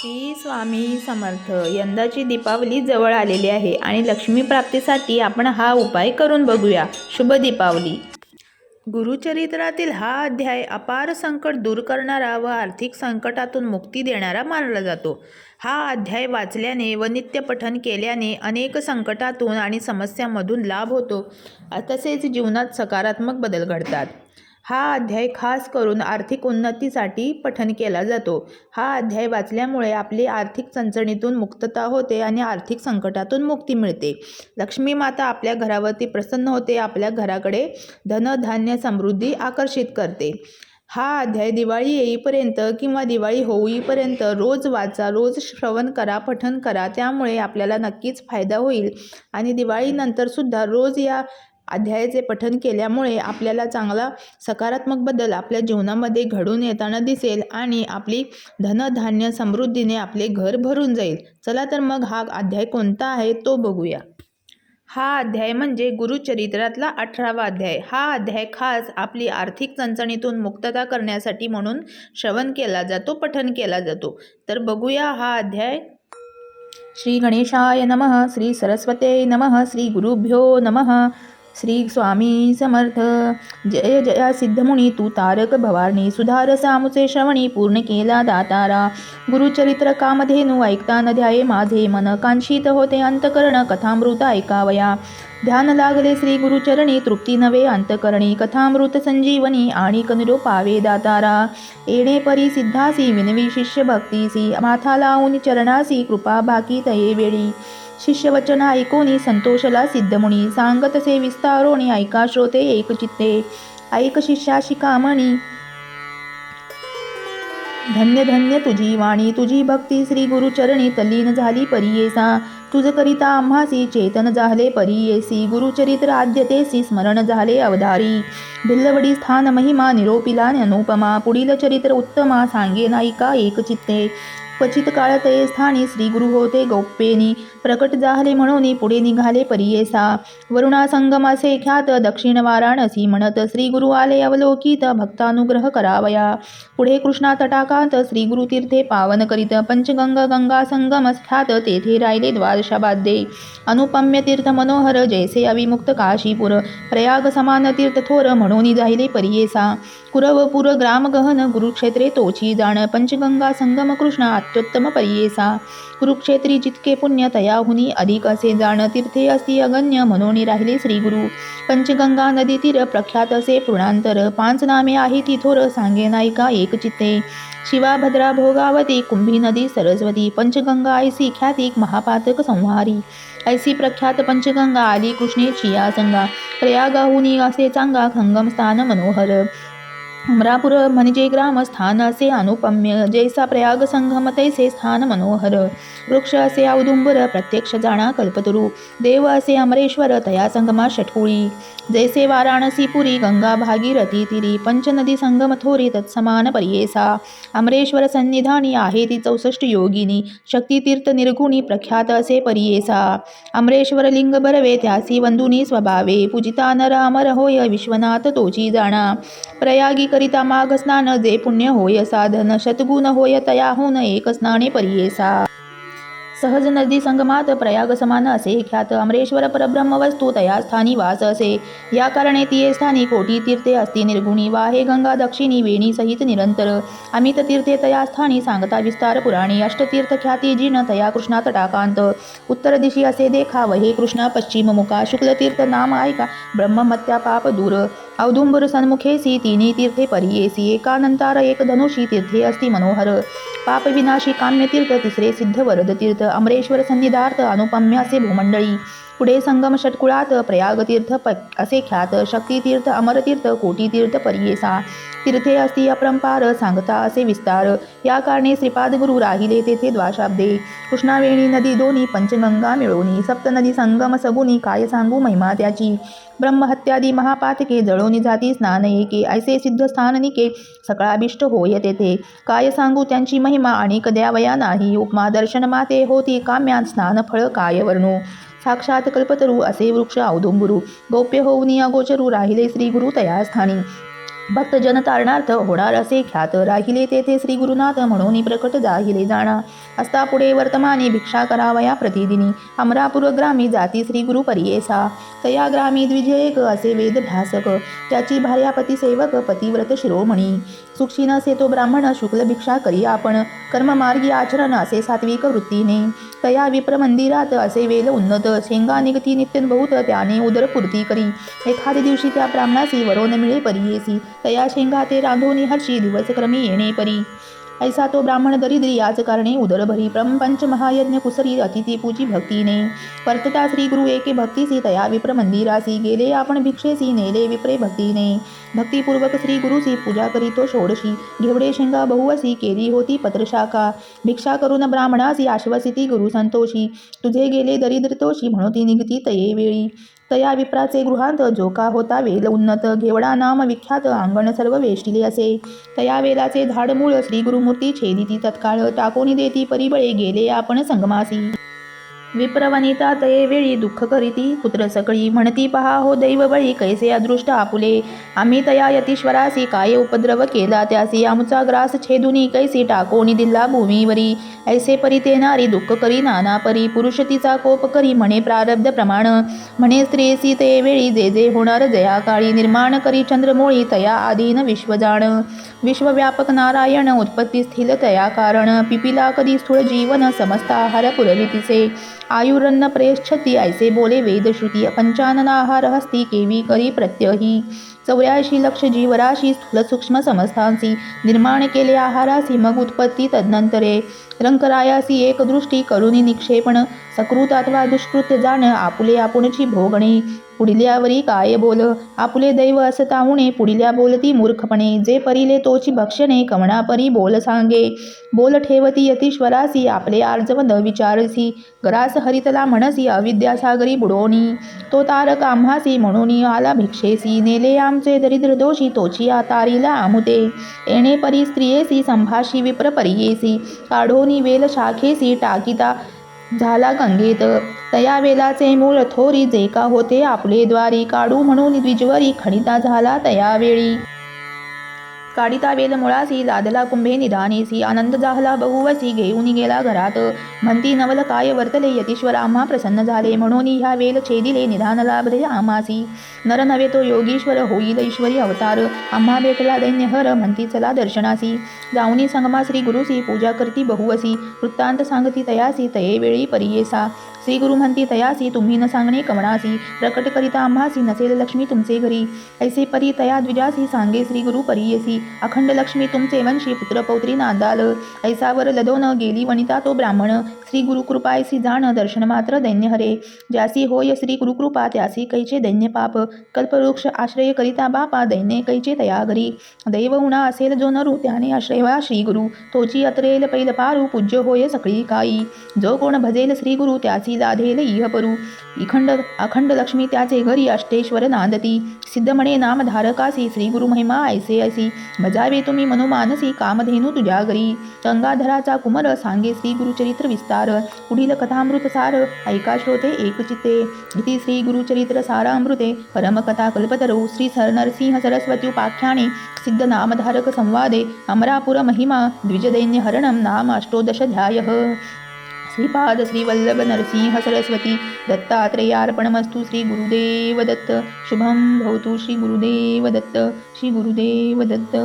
श्री स्वामी समर्थ. यंदाची दीपावली जवळ आलेली आहे आणि लक्ष्मी प्राप्तीसाठी आपण हा उपाय करून बघूया. शुभ दीपावली. गुरुचरित्रातील हा अध्याय अपार संकट दूर करणारा व आर्थिक संकटातून मुक्ती देणारा मानला जातो. हा अध्याय वाचल्याने व नित्यपठन केल्याने अनेक संकटातून आणि समस्यांमधून लाभ होतो. तसेच जीवनात सकारात्मक बदल घडतात. हा अध्याय खास करून आर्थिक उन्नतीसाठी पठन केला जातो. हा अध्याय वाचल्यामुळे आपली आर्थिक चणचणीतून मुक्तता होते आणि आर्थिक संकटातून मुक्ती मिळते. लक्ष्मी माता आपल्या घरावरती प्रसन्न होते आपल्या घराकडे धनधान्य समृद्धी आकर्षित करते. हा अध्याय दिवाळी येईपर्यंत किंवा दिवाळी होईपर्यंत रोज वाचा रोज श्रवण करा पठन करा त्यामुळे आपल्याला नक्कीच फायदा होईल. आणि दिवाळीनंतरसुद्धा रोज या अध्यायाचे पठन केल्यामुळे आपल्याला चांगला सकारात्मक बदल आपल्या जीवनामध्ये घडून येताना दिसेल आणि आपली धनधान्य समृद्धीने आपले घर भरून जाईल. चला तर मग हा अध्याय कोणता आहे तो बघूया. हा अध्याय म्हणजे गुरुचरित्रातला अठरावा अध्याय. हा अध्याय खास आपली आर्थिक चणचणीतून मुक्तता करण्यासाठी म्हणून श्रवण केला जातो पठन केला जातो. तर बघूया हा अध्याय. श्री गणेशाय नमः श्री सरस्वते नमः श्री गुरुभ्यो नमः. श्री स्वामी समर्थ. जय जया सिद्धमुनी तू तारक भवारणी सुधार सामुचे श्रवणी पूर्ण केला दातारा. गुरुचरित्र कामधेनु ऐकता नध्याये माझे मन कांक्षित होते अंतकरण कथामृत ऐकावया. ध्यान लागले श्री गुरुचरणी तृप्ती नवे अंतकरणी कथामृत संजीवनी आणि कनिरो पावे दातारा. येणे परी सिद्धासी विनवी शिष्य भक्तीसी माथा लावून चरणासी कृपा बाकी तये वेळी. शिष्यवचन ऐकोनी संतोषला सिद्धमुनी. सांगतसे विस्तारोणी ऐका श्रोते एक चित्ते. ऐक शिष्या शिकामणी धन्य धन्य तुझी वाणी. तुझी भक्ती श्री गुरुचरणी तल्लीन झाली परियेसा. तुझ करिता आम्हासी चेतन झाले परियेसी. गुरुचरित्र आद्यतेसी स्मरण झाले अवधारी. भिल्लवडी स्थान महिमा निरोपिला अनुपमा. पुढील चरित्र उत्तमा सांगे नायिका एक चित्ते. क्वचित काळ ते स्थानी श्री गुरु होते गौप्येनी. प्रकट झाले म्हणून पुढे निघाले परियेसा. वरुणा संगमासे ख्यात दक्षिण वाराणसी म्हणत श्री गुरु आले अवलोकित भक्तानुग्रह करावया. पुढे कृष्णा तटाकांत श्री गुरु तीर्थे पावन करीत पंचगंगा गंगा संगम ख्यात तेथे राहिले द्वादशाबाध्ये अनुपम्य तीर्थ मनोहर जैसे अविमुक्त काशीपुर. प्रयाग समान तीर्थ थोर म्हणून जाहिले परियेसा. कुरवपुर ग्राम गहन गुरुक्षेत्रे तोची जाण पंचगंगा संगम कृष्णा अत्युत्तम परियेसा। कुरुक्षेत्री जितके पुण्य तयाहुनी अधिक असे जाण तीर्थे असती अगण्य म्हणून राहिले श्री गुरु पंचगंगा नदी तीर प्रख्यात असे पूर्णांतर पाच नामे आहे ती थोर सांगे नायिका एक चित्ते। शिवा भद्रा भोगावती कुंभी नदी सरस्वती पंचगंगा ऐसी ख्यातिक महापातक संहारी। ऐसी प्रख्यात पंचगंगा आली कृष्णेची या संगा प्रयागाहुनी असे चांगा खंगम स्थान मनोहर। अमरापूर म्हणजे ग्रामस्थान असे अनुपम्य जैसा प्रयाग संगम तैसे स्थान मनोहर। वृक्ष असे औदुंबर प्रत्यक्ष जाणा कल्पतरू। देव असे अमरेश्वर तया संगमा षटकुळी। जैसे वाराणसी पुरी गंगा भागीरथी तिरी पंचनदी संगम थोरी तत्समान परियेसा। अमरेश्वर सन्निधानी आहे ती चौसष्ट योगिनी। शक्तितीर्थ निर्गुणी प्रख्यात असे परियेसा। अमरेश्वर लिंग बरवे त्यासी वंदुनी स्वभावे। पूजिता नर अमर होय विश्वनाथ तोची जाणा। प्रयागी करिता माघ स्नान जे पुण्य होय साधन शतगुण होय तयाहून एक स्नाने परियेसा सहज नदी संगमात प्रयाग समान असे ख्यात अमरेश्वर परब्रह्म वस्तू तया स्थानी वास असे। या कारणे तिये स्थानी कोटी तीर्थे असती निर्गुणी वाहे गंगा दक्षिणी वेणी सहित निरंतर। अमित तीर्थे तया स्थानी सांगता विस्तार पुराणी अष्टतीर्थ ख्याती जिन तया कृष्णा तटाकांत उत्तर दिशी असे देखाव हे कृष्णा पश्चिम मुखा शुक्लतीर्थ नाम ऐका ब्रह्ममत्या पाप दूर। औदुंबर सन्मुखेसी तिन्ही तीर्थे परियेसी एकानंतार एक धनुषी तीर्थे अस्ति मनोहर। पापविनाशी काम्यतीर्थ तिसरे सिद्ध वरद तीर्थ अमरेश्वर सन्निधार्थ अनुपम्यासे भूमंडळी पुढे संगम षटकुळात प्रयागतीर्थ प असे ख्यात शक्तितीर्थ अमरतीर्थ कोटीतीर्थ परियेसा. तीर्थे असती अपरंपार सांगता असे विस्तार. या कारणे श्रीपाद गुरु राहिले तेथे द्वाशाब्दे. कृष्णावेणी नदी दोन्ही पंचगंगा मिळवणी. सप्तनदी संगम सगुनी काय सांगू महिमा त्याची. ब्रह्महत्यादी महापातके जळोनी जाती स्नान एके. ऐसे सिद्ध स्थाननिके सकळाभिष्ट होय तेथे. काय सांगू त्यांची महिमा अनेक द्यावया नाही. उपमा दर्शन माते होती काम्यात स्नान फळ काय वर्णू. साक्षात कल्पतरू असे वृक्ष औदुंबुरू. गोप्य होऊनी अगोचरू राहिले श्री गुरु तया स्थानी भक्तजन तारणार्थ होणार असे ख्यात राहिले तेथे श्री गुरुनाथ म्हणून प्रकट जाहिले जाणा. असता पुढे वर्तमाने भिक्षा करावया प्रतिदिनी. अमरापूर ग्रामी जाती श्री गुरु परियेसा. तया ग्रामी विजयक असे वेदभ्यासक त्याची भार्यापती सेवक पतिव्रत शिरोमणी. सुक्षी नसे तो ब्राह्मण शुक्ल भिक्षा करी आपण. कर्ममार्गी आचरण असे सात्विक वृत्तीने. तया विप्र मंदिरात असे वेद उन्नत. शेंगा निगती नित्यनभूत त्याने उदरपूर्ती करी. एखाद्या दिवशी त्या ब्राह्मणासी वरोन मिळे परियेसी तया शेंगा ते रांधोनी हर्षी दिवसक्रमी येणे परी. ऐसा तो ब्राह्मण दरिद्री याच कारणे उदर भरी पंच महायज्ञ कुसरी अतिथी पूजी भक्तीने. वर्तता श्री गुरु एके भक्तीसी तया विप्र मंदिरासी गेले आपण भिक्षेसी नेले विप्रे भक्तीने. भक्तिपूर्वक श्री गुरुसी पूजा करीतो षोडशी घेवडे शेंगा बहुवसी केली होती पत्रशाखा. भिक्षा करून ब्राह्मणासी आश्वसिती गुरु संतोषी. तुझे गेले दरिद्रतोषी म्हणून निघती तये वेळी. तया विप्राचे गृहांत जोका होता वेल उन्नत घेवडा नाम विख्यात अंगण सर्व वेष्टिले असे. तया वेलाचे धाडमूळ श्री गुरुमूर्ती छेदिती तत्काळ टाकोनी देती परिबळे गेले आपण संगमासी. विप्रवनिता तये वेळी दुःख करीती पुत्र सकळी म्हणती पहा हो दैव बळी कैसे अदृष्ट आपुले? आम्ही तया यतीश्वरासी काय उपद्रव केला त्यासी? आमचा ग्रास छेदुनी कैसी टाकोनी दिला भूमीवरी? ऐसे परी ते नारी दुःख करी नाना परी पुरुष तिचा कोप करी म्हणे प्रारब्ध प्रमाण. म्हणे स्त्रियसी ते वेळी जे जे होणार जया काळी निर्माण करी चंद्रमोळी तया आधीन विश्वजाण विश्वव्यापक नारायण उत्पत्ती स्थिल तया कारण. पिपिला कधी स्थूळ जीवन समस्त आहार पुरवितीचे आयुरन्न प्रेच्छती ऐसे बोले वेदश्रुती पंचाननाहार हस्ती केवी करी प्रत्यही चौऱ्याऐंशी लक्ष जीवराशी स्थूल सूक्ष्म समस्थांसी निर्माण केले आहारासी मग उत्पत्ती तदनंतरे रंकरायासी एक दृष्टी करुणी निक्षेपण सकृत अथवा दुष्कृत्य जाण आपुले आपुणची भोगणे। पुढल्यावरी काय बोल? आपुले दैव असता उणे पुढल्या बोलती मूर्खपणे. जे परिले तोची भक्षणे कमणापरी बोल सांगे. बोल ठेवती यतीश्वरासी आपले आर्जवद विचारसी. ग्रास हरितला म्हणसी अविद्यासागरी बुडोनी. तो तारक आम्हासी म्हणून आला भिक्षेसी. नेले आमचे दरिद्र दोषी तोची तारीला आमुते. येणे परी स्त्रियेसी संभाषी विप्र परियेसी काढोनी वेल शाखेसी टाकिता झाला गंगेत. तया वेलाचे मूळ थोरी जे का होते आपले द्वारी काढू म्हणून द्विजवरी खणिता झाला तयावेळी. काढिता वेल मुळासी लादला कुंभे निधानेसी आनंद जाहला बहुवसी घेऊन गेला घरात. म्हणती नवल काय वर्तले यतीश्वर आम्हा प्रसन्न झाले. म्हणून ह्या वेल छेदिले निधान लाभले आम्हासी. नर नवे तो योगीश्वर होईल ईश्वरी अवतार. आम्हा भेटला दैन्यहर म्हणती चला दर्शनासी. जाऊनी संगमा श्री गुरुसी पूजा करती बहुवसी. वृत्तांत सांगती तयासी तये वेळी परियेसा. श्री गुरु म्हणते तयासी तुम्ही न सांगणे कमणासी प्रकट करिता आम्हासी नसेल लक्ष्मी तुमचे घरी. ऐसे परी तया द्विजासी सांगे श्री गुरु परीयसी अखंड लक्ष्मी तुमचे वंशी पुत्र पौत्री नांदाल. ऐसावर लदो न गेली वनिता तो ब्राह्मण. श्री गुरु कृपायसी जाण दर्शन मात्र दैन्य हरे. ज्यासी होय श्री गुरुकृपा त्यासी कैचे दैन्य पाप. कल्पवृक्ष आश्रय करिता बापा दैन्य कैचे तया घरी. दैव उणा असेल जो नरू त्याने आश्रयवा श्री गुरु. तोची अत्रेल पैल पारू पूज्य होय सकळी काई. जो कोण भजेल श्री गुरु त्यासी दाधेल इह परू इखंड अखंड लक्ष्मी त्याचे घरी अष्टेश्वर नांदती सिद्धमणे नाम नामधारकासी श्री गुरु महिमा ऐसे ऐसी भजावे तुम्ही मनोमानसी कामधेनू तुझ्या घरी गंगाधराचा कुमर सांगे श्री गुरुचरित्र विस्तार पुढील कथामृत सार ऐका श्रोते एकचित्ते इति श्री गुरुचरित्र सारामृते परमकथा कल्पतरौ श्री सर नरसिंह सरस्वती उपाख्याने सिद्ध नामधारक संवादे अमरापुर महिमा द्विजदैन्य हरणम नाम अष्टोदशाध्यायः श्रीपाद श्रीवल्लभ नरसिंह सरस्वती दत्तात्रेयार्पणमस्तु श्री गुरुदेव दत्त शुभम भवतु श्री गुरुदेव दत्त श्री गुरुदेव दत्त